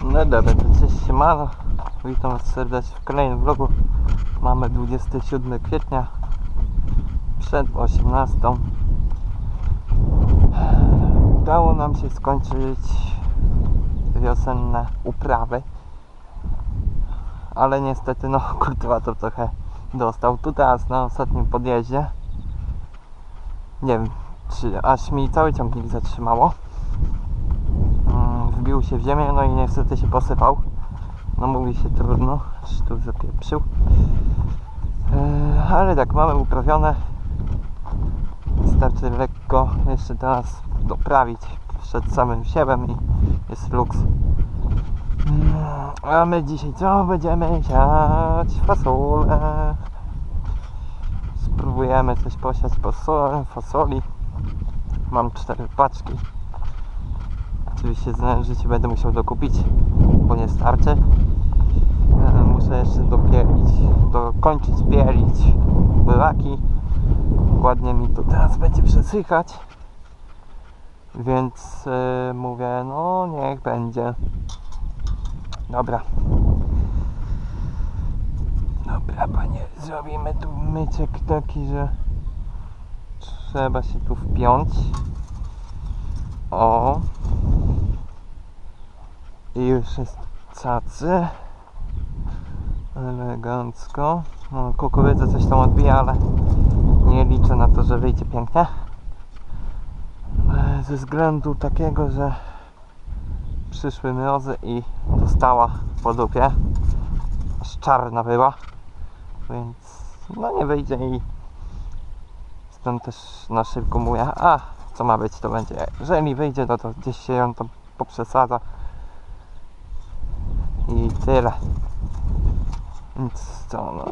Dobra, to cześć siemano. Witam was serdecznie w kolejnym vlogu. Mamy 27 kwietnia przed 18. Udało nam się skończyć wiosenne uprawy. Ale niestety no kultywator trochę dostał. Tu teraz na ostatnim podjeździe. Nie wiem, czy aż mi cały ciągnik zatrzymało wbił się w ziemię, no i niestety się posypał. No mówi się trudno, tu zapieprzył. Eee, ale tak, mamy uprawione. Wystarczy lekko jeszcze teraz doprawić przed samym siewem i jest luks. Mm, A my dzisiaj co? Będziemy siać fasolę. Spróbujemy coś posiać fasole, fasoli. Mam cztery paczki. Oczywiście znając życie będę musiał dokupić, bo nie starczy. E, Muszę jeszcze dopielić, dokończyć pielić buraki. Ładnie mi to teraz będzie przesychać. Więc e, mówię, no niech będzie. Dobra. Dobra, panie, zrobimy tu myczek taki, że trzeba się tu wpiąć. O. I już jest cacy. Elegancko. No, kukurydza coś tam odbija, ale nie liczę na to, że wyjdzie pięknie. E, Ze względu takiego, że przyszły mrozy i dostała po dupie. Aż czarna była. Więc no nie wyjdzie i stąd też na szybko mówię, a co ma być, to będzie. Jeżeli wyjdzie, no to gdzieś się ją tam poprzesadza. I tyle. Więc co, no.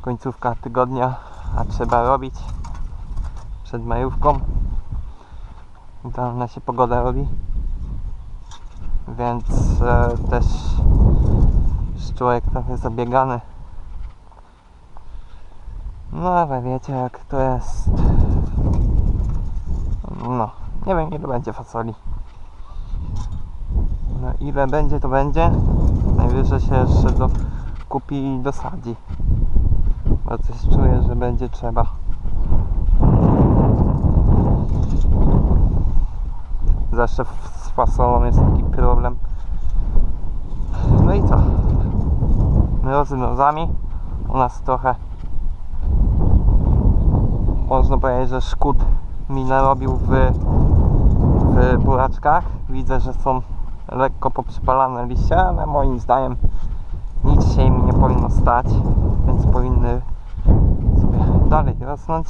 Końcówka tygodnia, a trzeba robić przed majówką. Idealna się pogoda robi. Więc e, też człowiek trochę zabiegany. No ale wiecie jak to jest. No, nie wiem ile będzie fasoli. No ile będzie to będzie. Najwyżej się jeszcze do, kupi i dosadzi. Bo coś czuję, że będzie trzeba. Zawsze z fasolą jest taki problem. No i co? Mrozy mrozami. U nas trochę można powiedzieć, że szkód mi narobił w, w buraczkach. Widzę, że są lekko poprzypalane liście, ale moim zdaniem nic się im nie powinno stać, więc powinny sobie dalej rosnąć.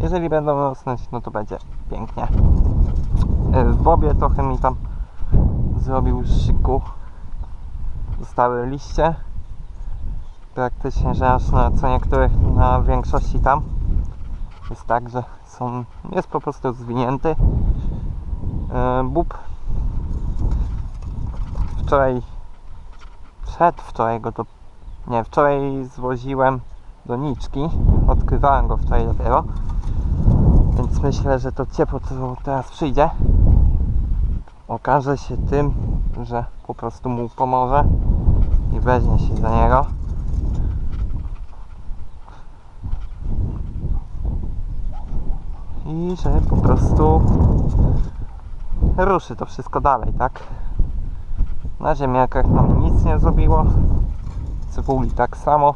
Jeżeli będą rosnąć, no to będzie pięknie. E, W bobie trochę mi tam zrobił szyku. Zostały liście. Praktycznie, że aż na co niektórych, na większości tam jest tak, że są, jest po prostu zwinięty. E, Bób wczoraj, przedwczoraj go do, nie, wczoraj zwoziłem do niczki, odkrywałem go wczoraj dopiero, więc myślę, że to ciepło, co teraz przyjdzie, okaże się tym, że po prostu mu pomoże i weźmie się za niego. I że po prostu ruszy to wszystko dalej, tak? Na ziemniakach nam nic nie zrobiło. Cebuli tak samo.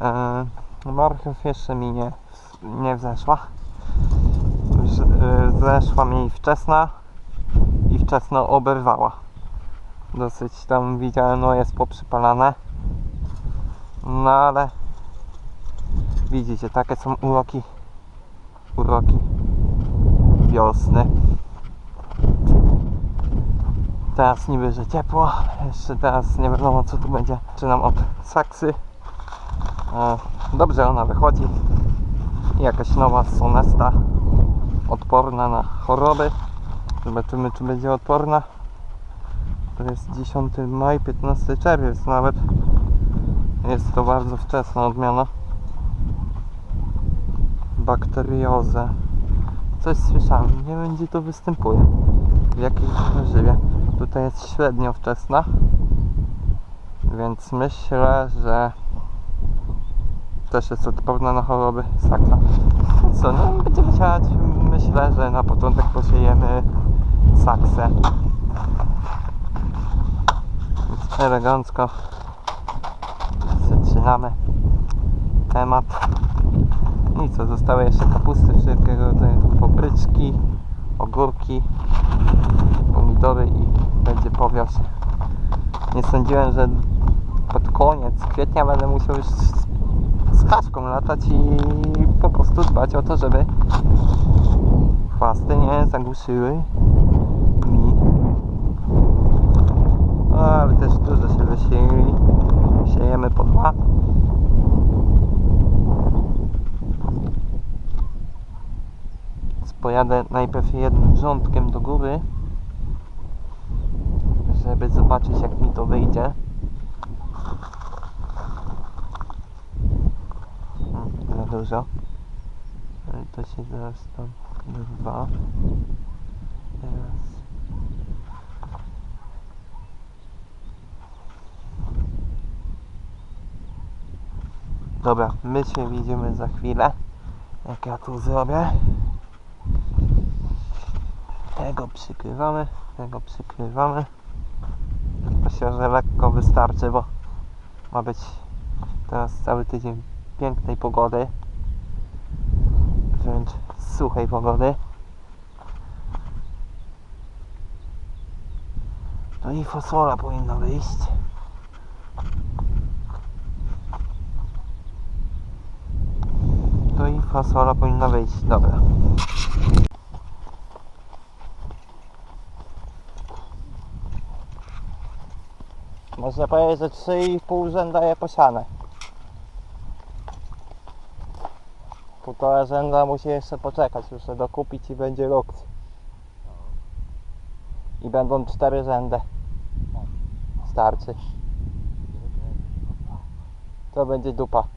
Eee, marchew jeszcze mi nie, nie wzeszła. Wz- e, Zeszła mi wczesna i wczesno oberwała. Dosyć tam widziałem, no jest poprzypalane. No ale widzicie, takie są uroki uroki wiosny. Teraz niby, że ciepło. Jeszcze teraz nie wiadomo co tu będzie. Zaczynam od saksy. E, Dobrze ona wychodzi. Jakaś nowa sonesta. Odporna na choroby. Zobaczymy czy będzie odporna. To jest 10 maj, 15 czerwiec nawet. Jest to bardzo wczesna odmiana. Bakteriozę. Coś słyszałem, nie gdzie to występuje. w jakiej żyje. Tutaj jest średnio wczesna, więc myślę, że też jest odporna na choroby saksa. Co, no będziemy siać, myślę, że na początek posiejemy saksę. Więc elegancko zaczynamy temat. I co, zostały jeszcze kapusty wszelkiego rodzaju papryczki, ogórki, pomidory i będzie powias. Nie sądziłem, że pod koniec kwietnia będę musiał już z, z haszką latać i po prostu dbać o to, żeby chwasty nie zagłuszyły mi. No, ale też dużo się wysieli. Siejemy po dwa. Pojadę najpierw jednym rządkiem do góry, żeby zobaczyć jak mi to wyjdzie. Mm, Za dużo. Ale to się zaraz tam dwa. Teraz. Dobra, my się widzimy za chwilę. Jak ja tu zrobię. Tego przykrywamy, tego przykrywamy. Myślę, że lekko wystarczy, bo ma być teraz cały tydzień pięknej pogody. Wręcz suchej pogody. No i fasola powinna wyjść. To i fasola powinna wyjść. Dobra. Można powiedzieć, że 3,5 rzęda je posiane. Półtora rzęda musi jeszcze poczekać, muszę dokupić i będzie rok. I będą cztery rzędy. Starczy. To będzie dupa.